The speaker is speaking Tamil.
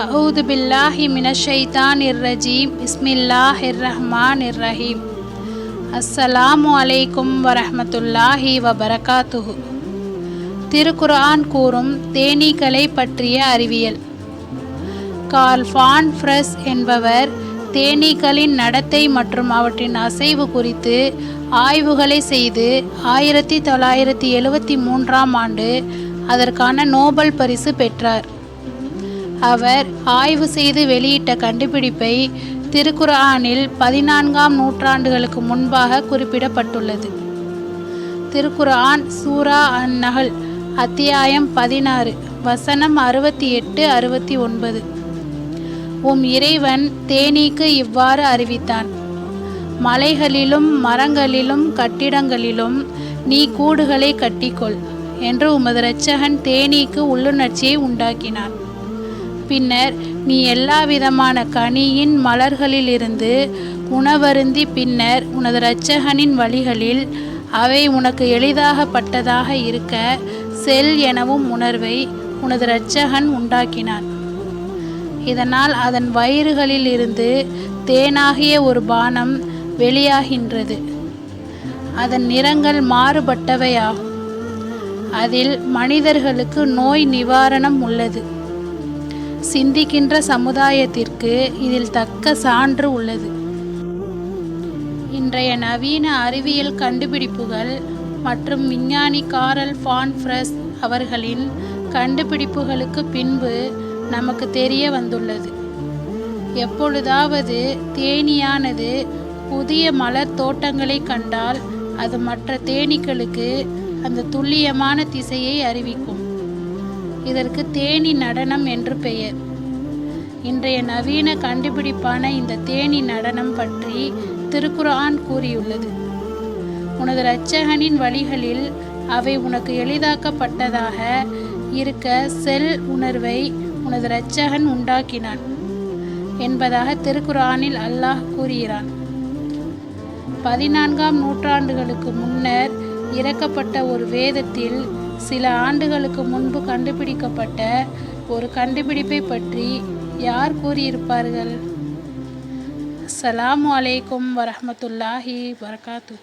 அவுது பில்லாஹி மினஷைதான் இர்ரஜீம் இஸ்மில்லாஹ் இர்ரஹ்மான் இர்ரஹீம் அஸ்ஸலாமு அலைக்கும் வரஹமத்துல்லாஹி வபரகாத்துஹு திருக்குர்ஆன் கூறும் தேனீக்களை பற்றிய அறிவியல். கார்ல் ஃபான் ஃப்ரெஸ் என்பவர் தேனீக்களின் நடத்தை மற்றும் அவற்றின் அசைவு குறித்து ஆய்வுகளை செய்து ஆயிரத்தி தொள்ளாயிரத்தி எழுவத்தி மூன்றாம் ஆண்டு அதற்கான நோபல் பரிசு பெற்றார். அவர் ஆய்வு செய்து வெளியிட்ட கண்டுபிடிப்பை திருக்குர்ஆனில் பதினான்காம் நூற்றாண்டுகளுக்கு முன்பாக குறிப்பிடப்பட்டுள்ளது. திருக்குர்ஆன் சூரா அன் அத்தியாயம் பதினாறு வசனம் அறுபத்தி எட்டு அறுபத்தி ஒன்பது. உம் இறைவன் தேனீக்கு இவ்வாறு அறிவித்தான். மலைகளிலும் மரங்களிலும் கட்டிடங்களிலும் நீ கூடுகளை கட்டிக்கொள் என்று உமது இரட்சகன் தேனீக்கு உள்ளுணர்ச்சியை உண்டாக்கினான். பின்னர் நீ எல்லாவிதமான கனியின் மலர்களிலிருந்து உணவருந்தி பின்னர் உனது இரட்சகனின் வழிகளில் அவை உனக்கு எளிதாகப்பட்டதாக இருக்க செல் எனவும் உணர்வை உனது இரட்சகன் உண்டாக்கினான். இதனால் அதன் வயிறுகளில் இருந்து தேனாகிய ஒரு பானம் வெளியாகின்றது. அதன் நிறங்கள் மாறுபட்டவையாகும். அதில் மனிதர்களுக்கு நோய் நிவாரணம் உள்ளது. சிந்திக்கின்ற சமுதாயத்திற்கு இதில் தக்க சான்று உள்ளது. இன்றைய நவீன அறிவியல் கண்டுபிடிப்புகள் மற்றும் விஞ்ஞானி காரல் ஃபான்ஃப்ரஸ் அவர்களின் கண்டுபிடிப்புகளுக்கு பின்பு நமக்கு தெரிய வந்துள்ளது. எப்பொழுதாவது தேனீயானது புதிய மலர் தோட்டங்களை கண்டால் அது மற்ற தேனீக்களுக்கு அந்த துல்லியமான திசையை அறிவிக்கும். இதற்கு தேனி நடனம் என்று பெயர். இன்றைய நவீன கண்டுபிடிப்பான இந்த தேனி நடனம் பற்றி திருக்குரான் கூறியுள்ளது. உனது இரட்சகனின் வழிகளில் அவை உனக்கு எளிதாக்கப்பட்டதாக இருக்க செல் உணர்வை உனது இரட்சகன் உண்டாக்கினான் என்பதாக திருக்குரானில் அல்லாஹ் கூறுகிறான். பதினான்காம் நூற்றாண்டுகளுக்கு முன்னர் இறக்கப்பட்ட ஒரு வேதத்தில் சில ஆண்டுகளுக்கு முன்பு கண்டுபிடிக்கப்பட்ட ஒரு கண்டுபிடிப்பை பற்றி யார் கூறியிருப்பார்கள்? அஸ்ஸலாமு அலைக்கும் வரமத்துல்லாஹி வரகாத்து